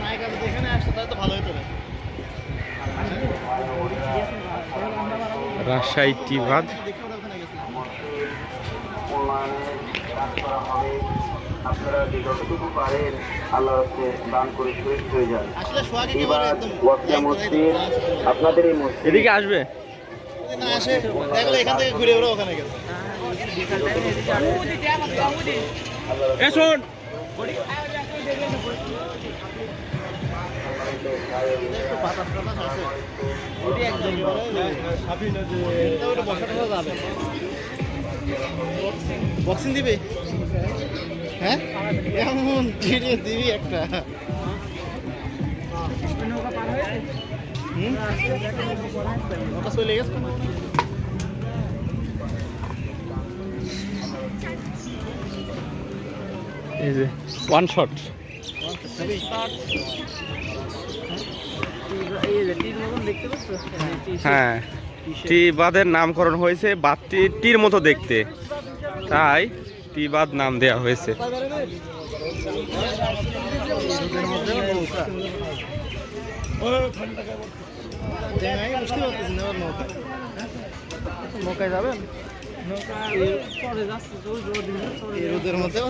নায়িকা যদি এখানে আসতো তাহলে তো ভালো হতো। রাজশাহী। আপনারা যে যতটুকু পারেন আল্লাহ হচ্ছে দান করে শহীদ হয়ে যান এবার ওয়াকিয়া মসজিদ একদম আপনাদের এই মসজিদ। এদিকে আসবে? না আসে দেখলে এখান থেকে ঘুরে ওরা ওখানে গেছে। একটু বক্সিং দিবে? হ্যাঁ? এমন ধীরে দিবি একটা। চলে গেছে এই যে ওয়ান শট হ্যাঁ টি বাঁধের নামকরণ হয়েছে, বাদটি টির মতো দেখতে। তাই টি বাঁধ নাম দেওয়া হয়েছে। বুঝতে পারতেছি না আবার আমার নৌকায় যাবেন এই রোদের মধ্যে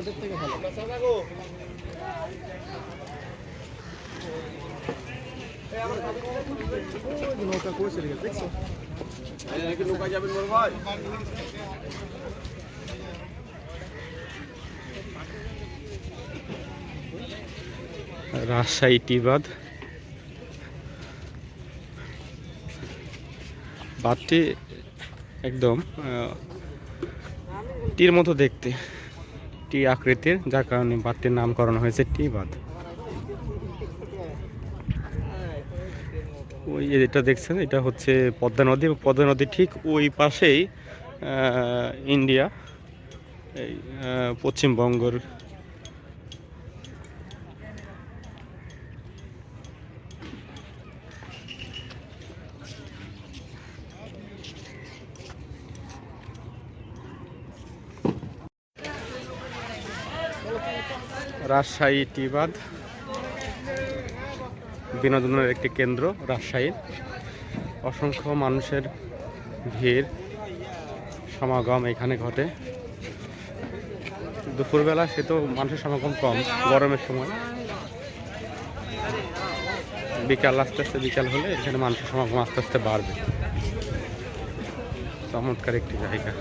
ওদের থেকে ভালো। নৌকা করে চলে গেছে দেখছ রাজশাহী টি বাঁধ বাঁধটি একদম টির মতো দেখতে। টি আকৃতির, যার কারণে বাঁধটির নামকরণ হয়েছে টি বাঁধ ওই এটা দেখছেন, এটা হচ্ছে পদ্মা নদী। পদ্মা নদী ঠিক ওই পাশেই ইন্ডিয়া, এই পশ্চিমবঙ্গর রাজশাহী টি বাঁধ বিনোদনের একটি কেন্দ্র রাজশাহীর অসংখ্য মানুষের ভিড়, সমাগম এখানে ঘটে। দুপুরবেলা সে তো মানুষের সমাগম কম, গরমের সময়। বিকাল আস্তে আস্তে বিকাল হলে এখানে মানুষের সমাগম আস্তে আস্তে বাড়বে। চমৎকার একটি জায়গা।